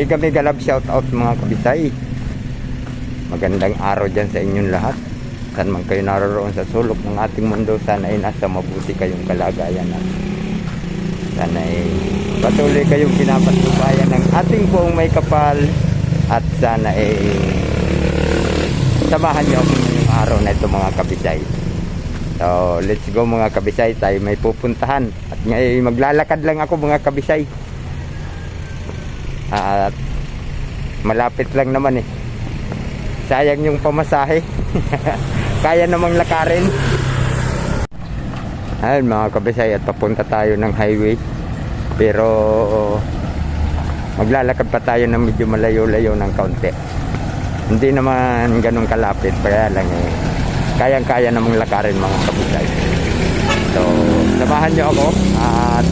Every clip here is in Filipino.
Mega mega love shout out mga kabisay. Magandang araw dyan sa inyong lahat. Saan man kayo naroroon sa sulok ng ating mundo, sana ay nasa mabuti kayong kalagayan at sana ay patuloy kayong pinapatubayan ng ating buong may kapal at sana ay samahan niyo ako ngayong araw na ito mga kabisay. So, let's go mga kabisay. Tayo may pupuntahan. At ngayon maglalakad lang ako mga kabisay. At malapit lang naman eh. Sayang yung pamasahe. Kaya namang lakarin. Ayun mga kabisay at papunta tayo ng highway. Pero maglalakad pa tayo ng medyo malayo-layo ng kaunti. Hindi naman ganun kalapit. Kaya lang eh. Kayang-kaya namang lakarin mga kabisay. So, samahan nyo ako at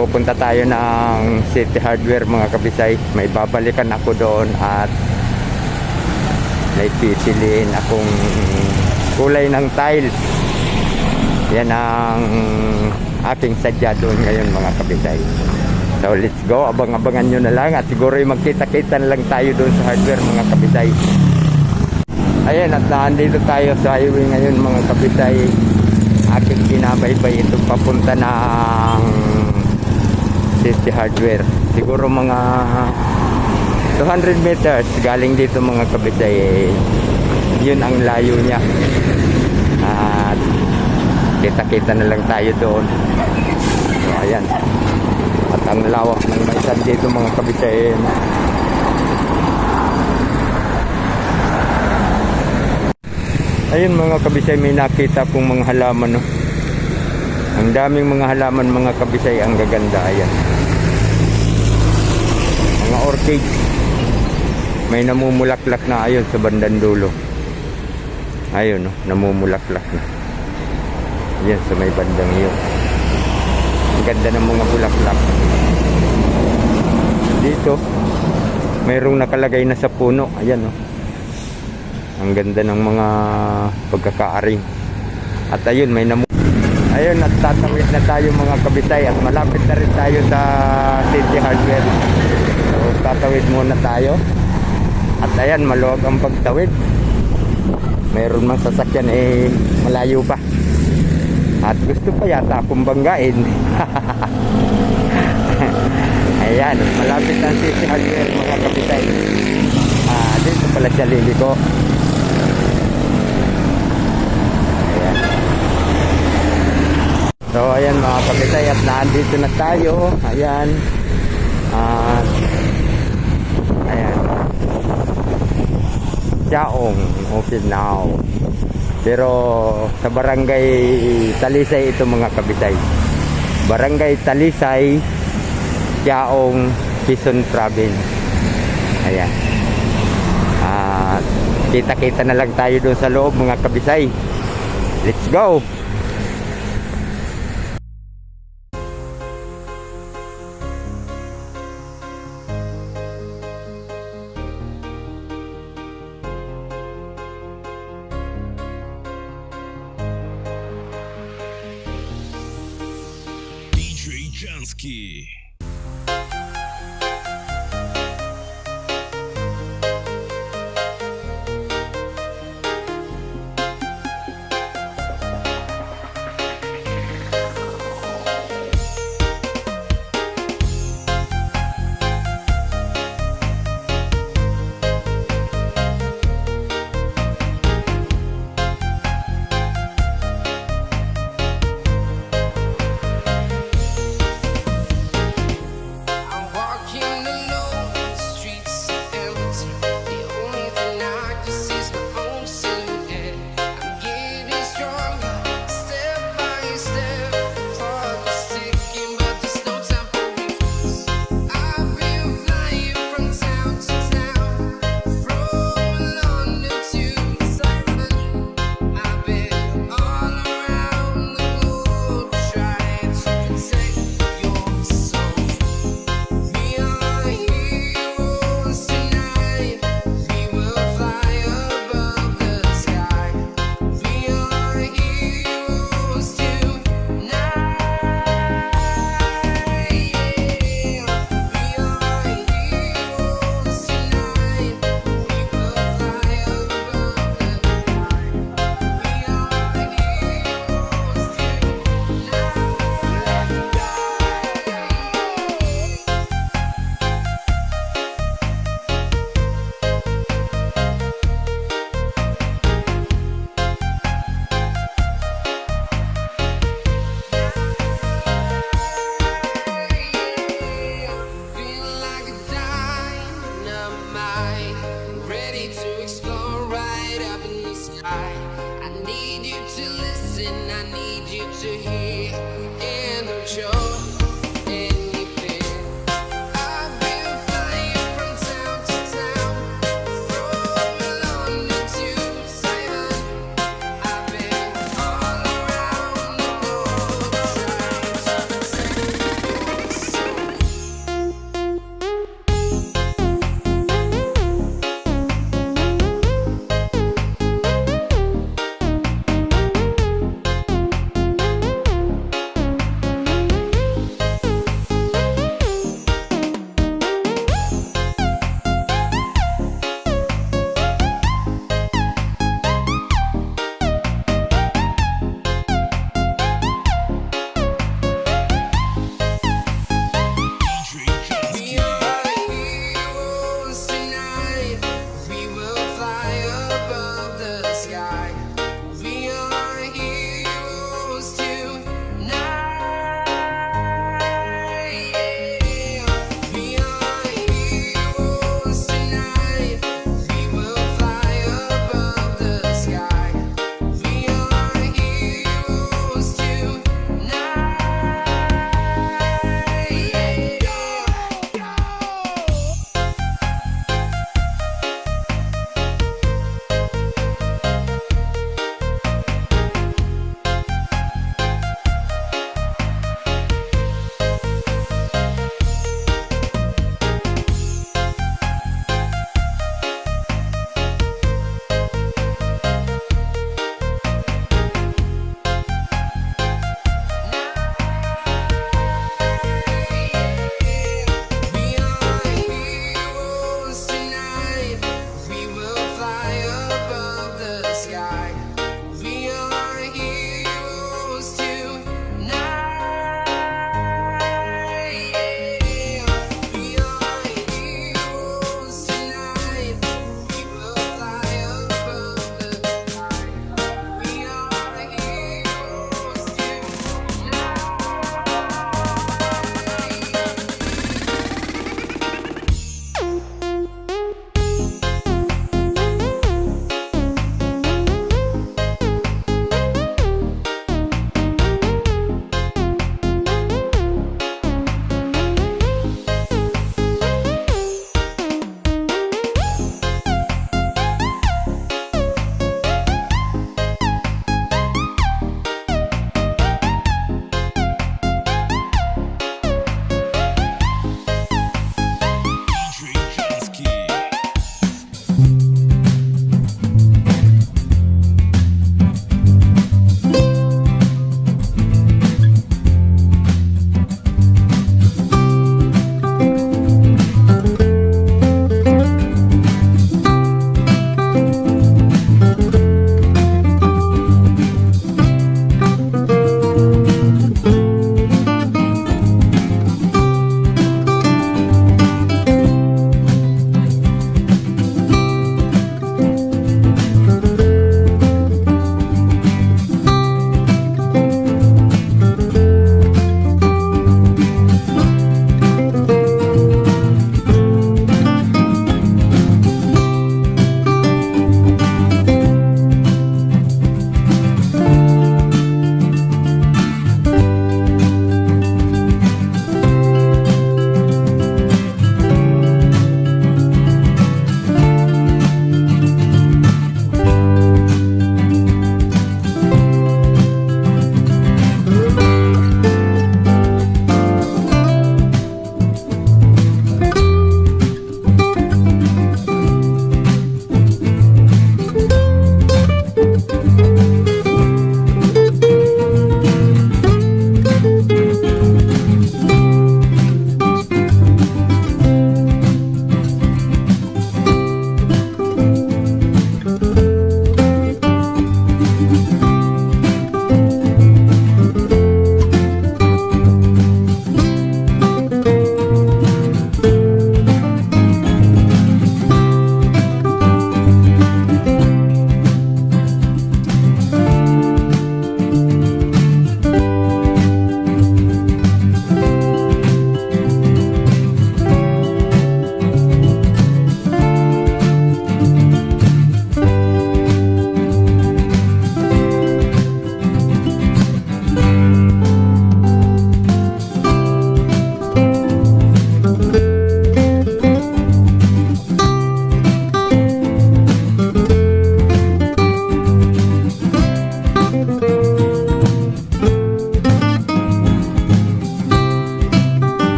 pupunta tayo ng City Hardware mga kabisay. May babalikan ako doon at may pipiliin akong kulay ng tiles. Yan ang aking sadya doon ngayon mga kabisay. So let's go, abang-abangan nyo na lang at siguro magkita-kita na lang tayo doon sa hardware mga kabisay. Ayan at nandito tayo sa highway ngayon mga kabisay. Aking ginabaybay ito papunta ng City Hardware. Siguro mga 200 meters galing dito mga kabisay. Eh, yun ang layo niya. At kita-kita na lang tayo doon. So ayan. At ang lawak ng maisan dito mga kabisay. eh, Ayun mga kabisay, may nakita pong mga halaman. No? Ang daming mga halaman mga kabisay, ang gaganda. Ayan. Mga orchid. May namumulaklak na ayun sa bandang dulo. Ayun, no? namumulaklak na. Ayan sa may bandang yun. Ang ganda ng mga bulaklak. Dito, mayroong nakalagay na sa puno. Ayan, no? Ang ganda ng mga pagkakaaring. At ayun, may namu... Ayun, at tatawid na tayo mga kabitay at malapit na rin tayo sa City Hardware. Tatawid muna tayo. At ayan, maluwag ang pagtawid. Mayroon mang sasakyan eh, malayo pa. At gusto pa yata akong banggain. ayan, malapit ang City Hardware mga kabitay. Ah, dito pala siya liliko. Ayan. So ayan mga kabitay at nandito na tayo. Ayan. At ayan. Chaong, okay now. Pero sa barangay Talisay ito mga kabitay. Barangay Talisay, Chaong, Quezon Province. Ayan. At kita-kita na lang tayo doon sa loob mga kabisay. Let's go!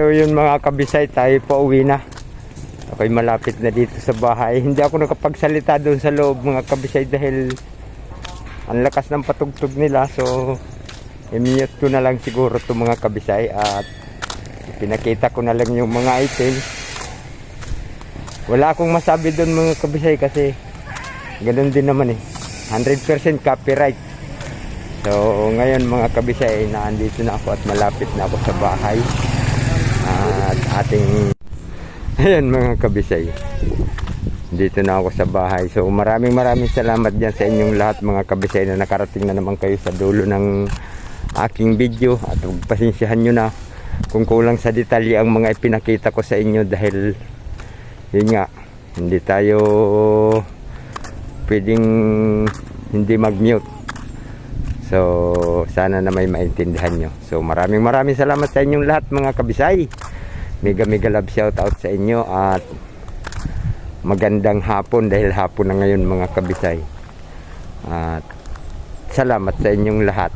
So yun mga kabisay, tayo pa uwi na. Ako'y malapit na dito sa bahay. Hindi ako nakapagsalita doon sa loob mga kabisay dahil ang lakas ng patugtog nila. So, i-mute ko na lang siguro to mga kabisay at pinakita ko na lang yung mga items. Wala akong masabi doon mga kabisay kasi ganun din naman eh. 100% copyright. So, ngayon mga kabisay, naandito na ako at malapit na ako sa bahay. At ating Ayan mga kabisay. Dito na ako sa bahay. So maraming maraming salamat dyan sa inyong lahat mga kabisay na nakarating na naman kayo sa dulo ng aking video. At pasensyahan nyo na kung kulang sa detalye ang mga ipinakita ko sa inyo dahil yun nga, hindi tayo pwedeng hindi mag-mute. So, sana na may maintindihan nyo. So, maraming maraming salamat sa inyong lahat mga kabisay. Mega mega love shout out sa inyo at magandang hapon dahil hapon na ngayon mga kabisay. At salamat sa inyong lahat.